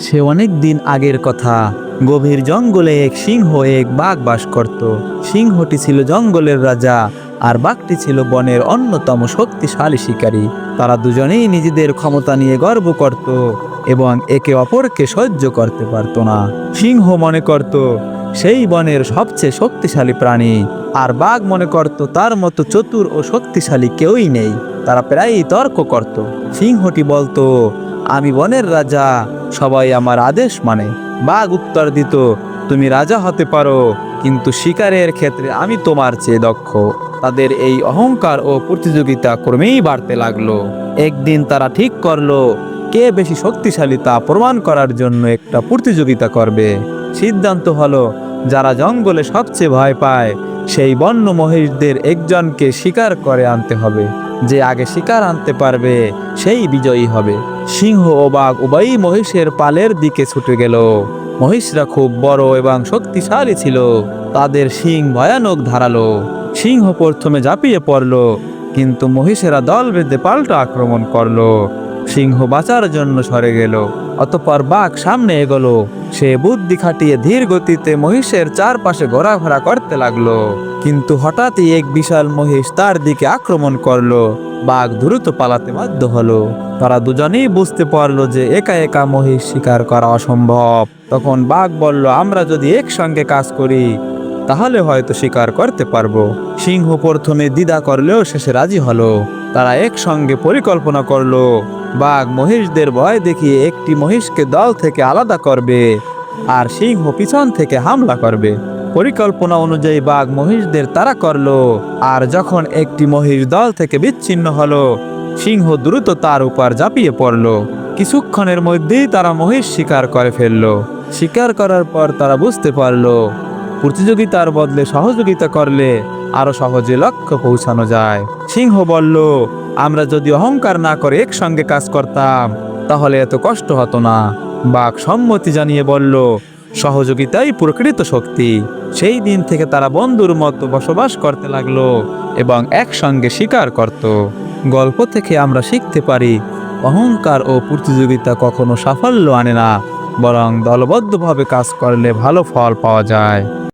সে অনেক দিন আগের কথা। গভীর জঙ্গলে এক সিংহ এক বাঘ বাস করত। সিংহটি ছিল জঙ্গলের রাজা আর বাঘটি ছিল বনের অন্যতম শক্তিশালী শিকারী। তারা দুজনেই নিজেদের ক্ষমতা নিয়ে গর্ব করত এবং একে অপরকে সহ্য করতে পারত না। সিংহ মনে করত, সেই বনের সবচেয়ে শক্তিশালী প্রাণী। আর বাঘ মনে করত, তার মতো চতুর ও শক্তিশালী কেউই নেই। তারা প্রায়ই তর্ক করত। সিংহটি বলতো, আমি বনের রাজা সবাই আমার আদেশ মানে। বাঘ উত্তর দিত, তুমি রাজা হতে পারো, কিন্তু শিকারের ক্ষেত্রে আমি তোমার চেয়ে দক্ষ। তাদের এই অহংকার ও প্রতিযোগিতা ক্রমেই বাড়তে লাগল। একদিন তারা ঠিক করল, কে বেশি শক্তিশালী তা প্রমাণ করার জন্য একটা প্রতিযোগিতা করবে। সিদ্ধান্ত হলো, যারা জঙ্গলে সবচেয়ে ভয় পায় সেই বন্য মহিষদের একজনকে শিকার করে আনতে হবে। যে আগে শিকার আনতে পারবে, সেই বিজয়ী হবে। সিংহ ও বাঘ উভয়ই মহিষের পালের দিকে ছুটে গেল। মহিষরা খুব বড় এবং শক্তিশালী ছিল। তাদের সিং ভয়ানক ধারালো। সিংহ প্রথমে ঝাঁপিয়ে পড়ল, কিন্তু মহিষেরা দল বেঁধে পাল্টা আক্রমণ করল। সিংহ বাঁচার জন্য সরে গেল। অতপর বাঘ সামনে এগোলো। সে বুদ্ধি খাটিয়ে ধীর গতিতে মহিষের চারপাশে ঘোরাফেরা করতে লাগল। কিন্তু হঠাৎই এক বিশাল মহিষ তার দিকে আক্রমণ করল। বাঘ দ্রুত পালাতে বাধ্য হলো। তারা দুজনেই বুঝতে পারল যে একা একা মহিষ শিকার করা অসম্ভব। তখন বাঘ বলল, আমরা যদি একসঙ্গে কাজ করি, তাহলে হয়তো শিকার করতে পারব। সিংহ প্রথমে দ্বিধা করলেও শেষে রাজি হলো। তারা একসঙ্গে পরিকল্পনা করল। বাঘ মহিষদের ভয় দেখিয়ে একটি মহিষকে দল থেকে আলাদা করবে আর সিংহ পিছন থেকে হামলা করবে। পরিকল্পনা অনুযায়ী বাঘ মহিষদের তারা করল আর যখন একটি মহিষ দল থেকে বিচ্ছিন্ন হলো, সিংহ দ্রুত তার উপর ঝাঁপিয়ে পড়ল। কিছুক্ষণের মধ্যেই তারা মহিষ শিকার করে ফেলল। শিকার করার পর তারা বুঝতে পারল, প্রতিযোগিতার বদলে সহযোগিতা করলে আরও সহজে লক্ষ্য পৌঁছানো যায়। সিংহ বলল আমরা যদি অহংকার না করে একসঙ্গে কাজ করতাম, তাহলে এত কষ্ট হতো না। বাঘ সম্মতি জানিয়ে বলল, সহযোগিতাই প্রকৃত শক্তি। সেই দিন থেকে তারা বন্ধুর মতো বসবাস করতে লাগল এবং একসঙ্গে শিকার করত। গল্প থেকে আমরা শিখতে পারি, অহংকার ও প্রতিযোগিতা কখনো সাফল্য আনে না, বরং দলবদ্ধভাবে কাজ করলে ভালো ফল পাওয়া যায়।